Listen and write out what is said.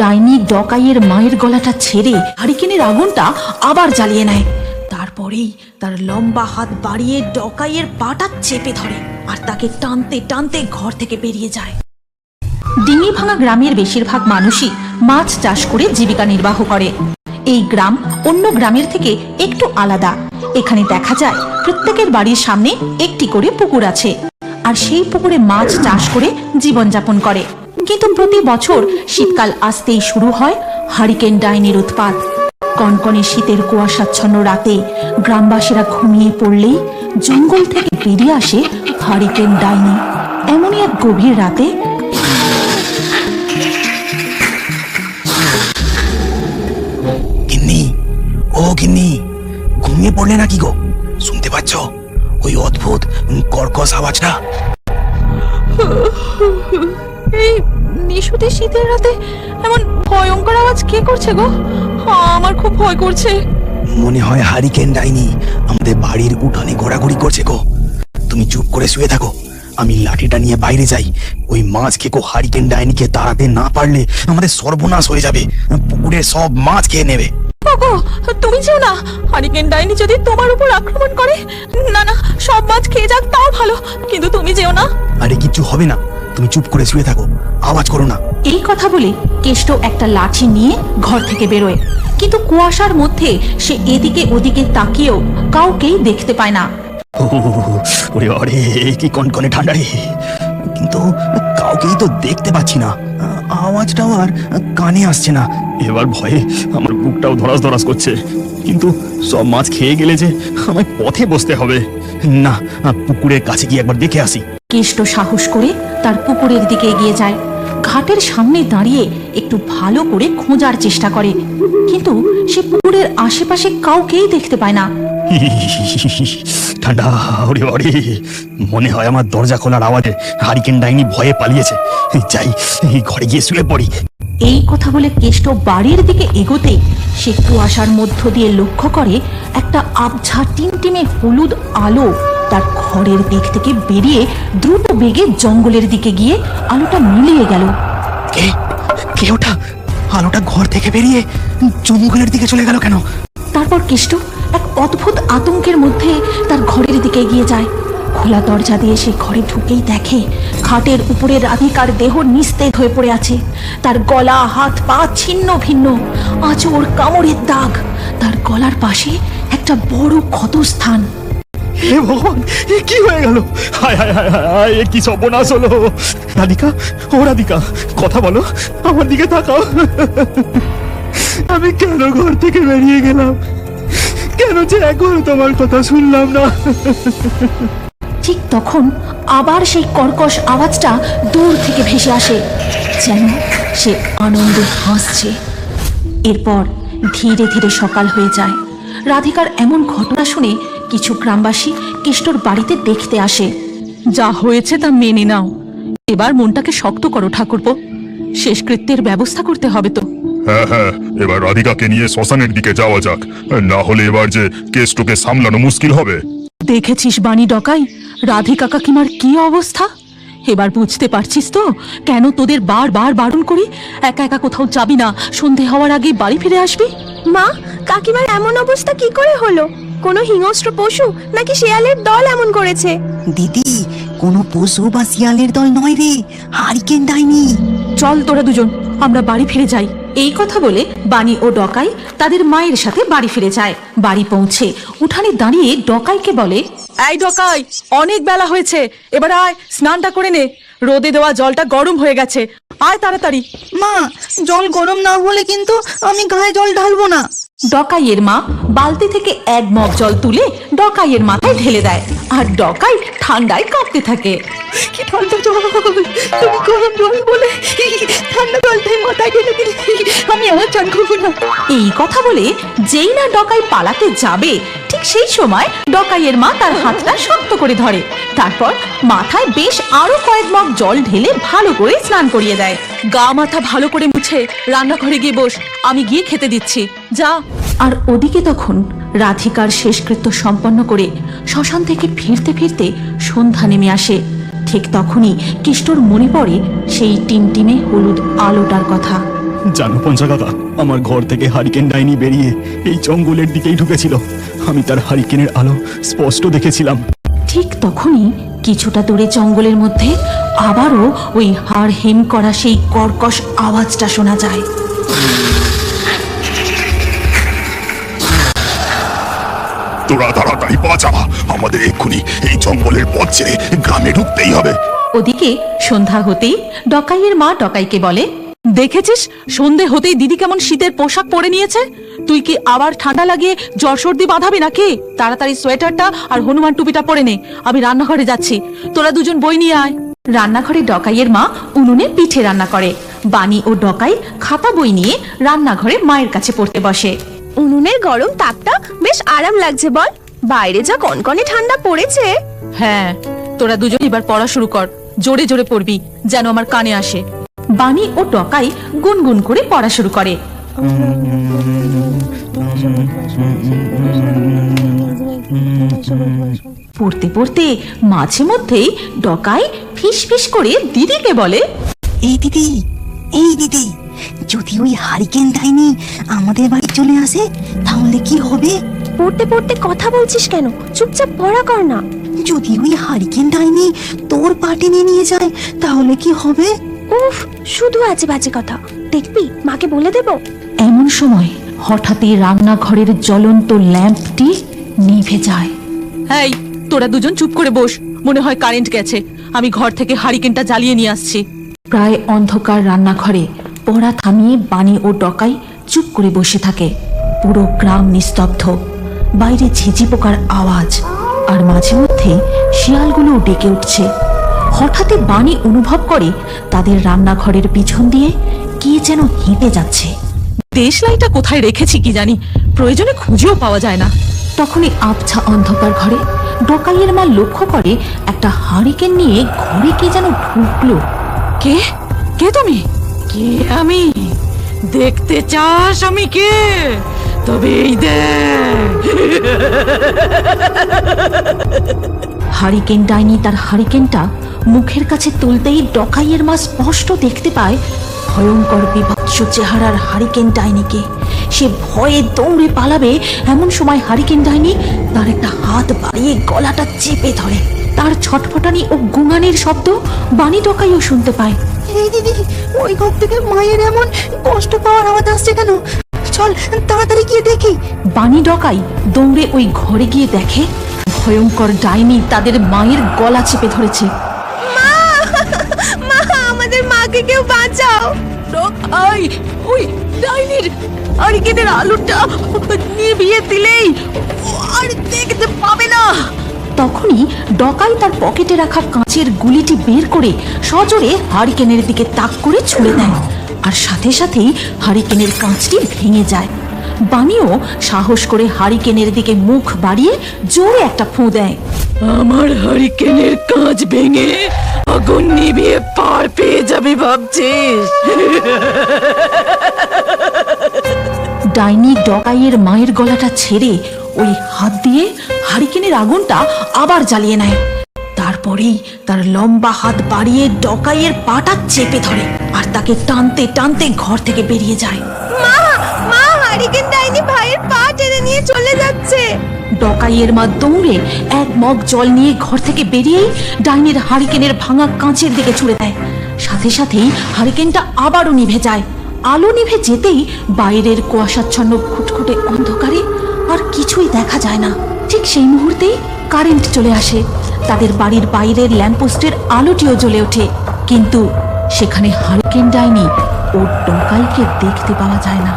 ডাইনি ডকাইয়ের মায়ের গলাটা ছেড়ে হারিকেনের আগুনটা আবার জ্বালিয়ে নেয়। তারপরেই তার লম্বা হাত বাড়িয়ে ডকাইয়ের পাটা চেপে ধরে আর তাকে টানতে টানতে ঘর থেকে বেরিয়ে যায়। ডিঙি ভাঙা গ্রামের বেশিরভাগ মানুষই মাছ চাষ করে জীবিকা নির্বাহ করে। এই গ্রাম অন্য গ্রামের থেকে একটু আলাদা। এখানে দেখা যায় প্রত্যেকের বাড়ির সামনে একটি করে পুকুর আছে। আর সেই পুকুরে মাছ চাষ করে জীবনযাপন করে। কিন্তু প্রতি বছর শীতকাল আসতেই শুরু হয় হারিকেন ডাইনির উৎপাত। কনকনে শীতের কুয়াশাচ্ছন্ন রাতে গ্রামবাসীরা ঘুমিয়ে পড়লেই জঙ্গল থেকে বেরিয়ে আসে হারিকেন ডাইনি। এমনই এক গভীর রাতে গিন্নি, ও গিন্নি, ঘুমিয়ে পড়লে নাকি গো? শুনতে পাচ্ছ? ওই অদ্ভুত কর্কশ আওয়াজটা। এই নিশুতি শীতের রাতে এমন ভয়ঙ্কর আওয়াজ কে করছে গো? আমার খুব ভয় করছে। মনে হয় হারিকেন ডাইনি আমাদের বাড়ির উঠানে ঘোরাঘুরি করছে গো। তুমি চুপ করে শুয়ে থাকো। আমি লাঠিটা নিয়ে বাইরে যাই। ওই মাছ খেকো হারিকেন ডাইনিকে তাড়াতে না পারলে আমাদের সর্বনাশ হয়ে যাবে। পুকুরের সব মাছ খেয়ে নেবে। ওগো তুমি যেও না। হারিকেন ডাইনি যদি তোমার উপর আক্রমণ করে না না সব মাছ খেয়ে যাক তাও ভালো। কিন্তু তুমি যেও না। আরে কিচ্ছু হবে না। তুমি চুপ করে শুয়ে থাকো। আওয়াজ করো না। এই কথা বলে কেষ্ট একটা লাঠি নিয়ে ঘর থেকে বেরোয়। কিন্তু কুয়াশার মধ্যে সে এদিকে ওদিকে তাকিয়েও কাউকেই দেখতে পায় না। ওরে আরে কি কনকনে ঠান্ডা রে কিন্তু কাউকেই তো দেখতে পাচ্ছি না। আওয়াজটাও আর কানে আসছে না। এবার ভয়ে আমার বুকটাও ধরাস ধরাস করছে। কিন্তু সব মাছ খেয়ে গেলে যে আমায় পথে বসতে হবে। না পুকুরের কাছে গিয়ে একবার দেখে আসি। কেষ্ট সাহস করে তার পুকুরের দিকে এগিয়ে যায়। ঘাটের সামনে দাঁড়িয়ে একটু ভালো করে খোঁজার চেষ্টা করে। কিন্তু সে পুকুরের আশেপাশে কাউকেই দেখতে পায় না। ঠান্ডা ওরে ওরে মনে হয় আমার দরজা খোলার আওয়াজে হারিকেন ডাইনি ভয়ে পালিয়েছে। যাই ঘরে গিয়ে শুয়ে পড়ি। এই কথা বলে কেষ্ট বাড়ির দিকে এগোতে সে কুয়াশার মধ্য দিয়ে লক্ষ্য করে একটা আবঝা টিমটিমে হলুদ আলো তার ঘরের দিক থেকে বেরিয়ে দ্রুত বেগে জঙ্গলের দিকে গিয়ে আলোটা মিলিয়ে গেল। কে? কে ওটা? আলোটা ঘর থেকে বেরিয়ে জঙ্গলের দিকে চলে গেল কেন? তারপর কেষ্ট এক অদ্ভুত আতঙ্কের মধ্যে তার ঘরের দিকে এগিয়ে যায়। খোলা দরজা দিয়ে সে ঘরে ঢুকেই দেখে খাটের উপরে রাধিকার দেহ নিস্তেজ হয়ে পড়ে আছে। তার গলা হাত পা ছিন্ন ভিন্ন। আঁচড় কামড়ের দাগ। তার গলার পাশে একটা বড় ক্ষতস্থান। হে ভগবান, এ কি হয়ে গেল? হায় হায় হায় হায় এ কি সর্বনাশ হলো? রাধিকা, ও রাধিকা, কথা বলো, আমার দিকে তাকাও। আমি কেন ঘর থেকে বেরিয়ে গেলাম? কেন যে এখন তোমার কথা শুনলাম না? ঠিক তখন আবার সেই কর্কশ আওয়াজটা দূর থেকে ভেসে আসে, যেন সে আনন্দে হাসছে। এরপর ধীরে ধীরে সকাল হয়ে যায়। রাধিকার এমন ঘটনা শুনে কিছু গ্রামবাসী কেষ্টর বাড়িতে দেখতে আসে। যা হয়েছে তা মেনে নাও। এবার মনটাকে শক্ত করো ঠাকুরপো। শেষকৃত্যের ব্যবস্থা করতে হবে তো। হ্যাঁ হ্যাঁ এবার রাধিকাকে নিয়ে শ্মশানের দিকে যাওয়া যাক। না হলে এবার যে কেষ্টকে সামলানো মুশকিল হবে। দেখেছিস বাণী ডকাই? রাধিকা কাকিমার কি অবস্থা? এবার বুঝতে পারছিস তো কেন তোদের বারবার বারণ করি? একা একা কোথাও যাবি না। সন্ধে হওয়ার আগে বাড়ি ফিরে আসবি? মা কাকিমার এমন অবস্থা কি করে হলো? কোনো হিংস্র পশু নাকি শেয়ালের দল এমন করেছে? দিদি কোনো পশু বা শিয়ালের দল নয় রে হারিকেন ডাইনি। চল তোরা দুজন আমরা বাড়ি ফিরে যাই। এই কথা বলে বাণী ও ডকাই তাদের মায়ের সাথে বাড়ি ফিরে যায়। বাড়ি পৌঁছে উঠানে দাঁড়িয়ে ডকাইকে বলে এই ডকাই অনেক বেলা হয়েছে। এবার আয় স্নানটা করে নে। রোদে দেওয়া জলটা গরম হয়ে গেছে। আয় তাড়াতাড়ি। মা জল গরম না হলে কিন্তু আমি গায়ে জল ঢালবো না। ডকাইয়ের মা বালতি থেকে এক মগ জল তুলে ডকাইয়ের মাথায় ঢেলে দেয়। আর ডকাই ঠান্ডায় কাঁপতে থাকে। কি ঠান্ডা জল? তুমি গরম জল বলে ঠান্ডা জলটাই মাথায় ঢেলে দিলে। আমি আমার চান করব না। এই কথা বলে যেই না ডকাই পালাতে যাবে, ঠিক সেই সময় ডকাইয়ের মা তার হাতটা শক্ত করে ধরে। তারপর মাথায় বেশ আরও কয়েক মগ জল ঢেলে ভালো করে স্নান করিয়ে দেয়। গা মাথা ভালো করে মুছে রান্নাঘরে গিয়ে বস, আমি গিয়ে খেতে দিচ্ছি। যা। আর ওদিকে তখন রাধিকার শেষকৃত্য সম্পন্ন করে শ্মশান থেকে ফিরতে ফিরতে সন্ধ্যা নেমে আসে। ঠিক তখনই কেষ্টর মনে পড়ে সেই টিমটিমে হলুদ আলোটার কথা। জানো পঞ্চা কাকা আমার ঘর থেকে হারিকেন ডাইনি বেরিয়ে এই জঙ্গলের দিকেই ঢুকেছিল। আমি তার হারিকেনের আলো স্পষ্ট দেখেছিলাম। ঠিক তখনই কিছুটা দূরে জঙ্গলের মধ্যে আবারও ওই হাড় হিম করা সেই কর্কশ আওয়াজটা শোনা যায়। আমাদের এক্ষুনি এই জঙ্গলের পথ ছেড়ে গ্রামে ঢুকতেই হবে। ওদিকে সন্ধ্যা হতেই ডকাইয়ের মা ডকাইকে বলে, দেখেছিস? সন্ধে হতেই দিদি কেমন শীতের পোশাক পরে নিয়েছে? তুই কি আবার ঠান্ডা লাগিয়ে জ্বর সর্দি বাঁধাবি নাকি? তাড়াতাড়ি সোয়েটারটা আর হনুমান টুপিটা পরে নে। আমি রান্নাঘরে যাচ্ছি। তোরা দুজন বই নিয়ে আয়। রান্নাঘরে ডকাইয়ের মা উনুনে পিঠে রান্না করে। বানি ও ডকাই খাতা বই নিয়ে রান্নাঘরে মায়ের কাছে পড়তে বসে। উনুনের গরম তাপটা বেশ আরাম লাগছে বল। বাইরে যা কনকনে ঠান্ডা পড়েছে। হ্যাঁ তোরা দুজন এবার পড়া শুরু কর। জোরে জোরে পড়বি যেন আমার কানে আসে। বানি ও ডকাই গুনগুন করে পড়া শুরু করে। পড়তে পড়তে মাঝে মধ্যেই ডকাই ফিস ফিস করে দিদিকে বলে এই দিদি এই দিদি যদি ওই হারিকেন ডাইনি আমাদের বাড়ি চলে আসে? তাহলে কি হবে? পড়তে পড়তে কথা বলছিস কেন? চুপচাপ পড়া কর না। যদি ওই হারিকেন ডাইনি তোর পার্টি নিয়ে নিয়ে যায় তাহলে কি হবে? উফ শুধু আজে বাজে কথা। দেখবি মাকে বলে দেব। এমন সময় হঠাৎই রান্নাঘরের জ্বলন্ত ল্যাম্পটি নিভে যায়। এই তোরা দুজন চুপ করে বস। মনে হয় কারেন্ট গেছে। আমি ঘর থেকে হারিকেনটা জ্বালিয়ে নিয়ে আসছি। প্রায় অন্ধকার রান্নাঘরে পড়া থামিয়ে বাণী ও ডকাই চুপ করে বসে থাকে। পুরো গ্রাম নিস্তব্ধ। বাইরে ঝিঝি পোকার আওয়াজ। আর মাঝে মধ্যে শিয়ালগুলো ডেকে উঠছে। হঠাৎই বাণী অনুভব করে তাদের রান্নাঘরের পিছন দিয়ে কে যেন হেঁটে যাচ্ছে। দেশলাইটা কোথায় রেখেছি কি জানি, প্রয়োজনে খুঁজেও পাওয়া যায় না। তখনই আবছা অন্ধকার ঘরে ডকাইয়ের মা লক্ষ্য করে একটা হারিকেন নিয়ে ঘরে কে যেন ঢুকলো। কে? কে তুমি? কে আমি? দেখতে চাস আমি কে? তবে এই দেখ। হারিকেন ডাইনি তার হারিকেনটা মুখের কাছে তুলতেই ডকাইয়ের মা স্পষ্ট দেখতে পায় ভয়ঙ্কর বিভৎস চেহারার হারিকেন ডাইনিকে। সে ভয়ে দৌড়ে পালাবে এমন সময় হারিকেন ডাইনি তার একটা হাত বাড়িয়ে গলাটা চেপে ধরে। তার ছটফটানি ও গুঙানির শব্দ বাণী ডকাইও শুনতে পায়। এই দিদি ওই ঘর থেকে মায়ের এমন কষ্ট পাওয়ার আওয়াজ আসছে কেন? চল তাড়াতাড়ি গিয়ে দেখি। বাণী ডকাই দৌড়ে ওই ঘরে গিয়ে দেখে ভয়ঙ্কর ডাইনি তাদের মায়ের গলা চেপে ধরেছে। মা আমাদের মাকে কেউ বাঁচাও। ডকাই ওই ডাইনির হারিকেনের আলোটা নিভিয়ে দিলেই আর দেখতে পাবে না। তখনই ডকাই তার পকেটে রাখা কাঁচের গুলিটি বের করে সজোরে হারিকেনের দিকে তাক করে ছুড়ে দেয়। আর সাথে সাথেই হারিকেনের কাঁচটি ভেঙে যায়। বানিও সাহস করে হারিকেনের দিকে মুখ বাড়িয়ে জোরে একটা ফুঁ দেয়। আমার হারিকেনের কাঁচ ভেঙে আগুন নিভিয়ে পার পেয়ে যাবে ভাবছিস। ডাইনি ডকাইয়ের মায়ের গলাটা ছেড়ে ওই হাত দিয়ে হারিকেনের আগুনটা আবার জ্বালিয়ে নেয়। তারপরেই তার লম্বা হাত বাড়িয়ে ডকাইয়ের পাটা চেপে ধরে আর তাকে টানতে টানতে ঘর থেকে বেরিয়ে যায়। মা মা হারিকেন ডাইনি ভাইয়ের পা টেনে নিয়ে চলে যাচ্ছে। ডকাইয়ের মা দৌড়ে এক মগ জল নিয়ে ঘর থেকে বেরিয়েই ডাইনির হারিকেনের ভাঙা কাঁচের দিকে ছুড়ে দেয়। সাথে সাথেই হারিকেনটা আবারও নিভে যায়। আলো নিভে যেতেই বাইরের কুয়াশাচ্ছন্ন খুটখুটে অন্ধকারে আর কিছুই দেখা যায় না। ঠিক সেই মুহূর্তেই কারেন্ট চলে আসে। তাদের বাড়ির বাইরের ল্যাম্পপোস্টের আলোটিও জ্বলে ওঠে। কিন্তু সেখানে হারিকেন ডাইনি ও ডকাইকে দেখতে পাওয়া যায় না।